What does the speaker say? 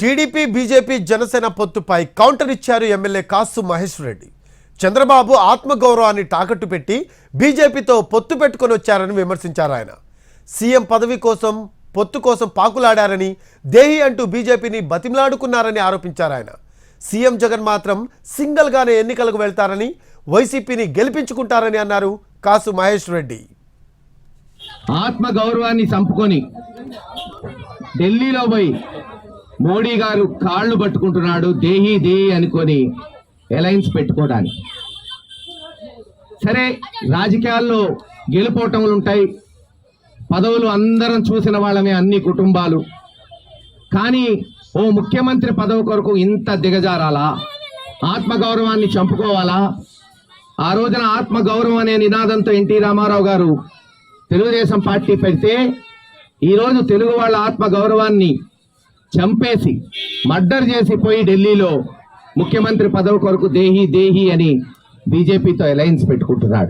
TDP BJP Janasena పొత్తుపై counter ఇచ్చారు MLA Kasu Maheshwar Reddy. Chandrababu ఆత్మగౌరవాన్ని తాకట్టు పెట్టి బీజేపీతో పొత్తు పెట్టుకొని వచ్చారని విమర్శించారు ఆయన. సీఎం పదవి కోసం పొత్తు కోసం పాకులాడారని దేహి అంటూ బీజేపీని బతిమలాడుకున్నారని ఆరోపించారు ఆయన. సీఎం జగన్ మాత్రం సింగిల్గానే ఎన్నికలకు వెళ్తారని వైసీపీని గెలిపించుకుంటారని అన్నారు కాసు మహేశ్వర్ రెడ్డి. ఆత్మగౌరవాన్ని చంపుకొని ఢిల్లీలో పోయి మోడీ గారు కాళ్ళు పట్టుకుంటున్నాడు దేహి దేహి అనుకొని అలయన్స్ పెట్టుకోవడానికి. సరే రాజకీయాల్లో గెలుపోటములు ఉంటాయి. పదవులు అందరం చూసిన వాళ్ళమే అన్ని కుటుంబాలు. కానీ ఓ ముఖ్యమంత్రి పదవి కొరకు ఇంత దిగజారాలా? ఆత్మగౌరవాన్ని చంపుకోవాలా? ఆ రోజున ఆత్మగౌరవం అనే నినాదంతో ఎన్టీ రామారావు గారు తెలుగుదేశం పార్టీ పెడితే ఈరోజు తెలుగు వాళ్ళ ఆత్మగౌరవాన్ని చంపేసి మర్డర్ చేసి పోయి ఢిల్లీలో ముఖ్యమంత్రి పదవి కొరకు దేహి దేహి అని బీజేపీతో అలయన్స్ పెట్టుకుంటున్నాడు.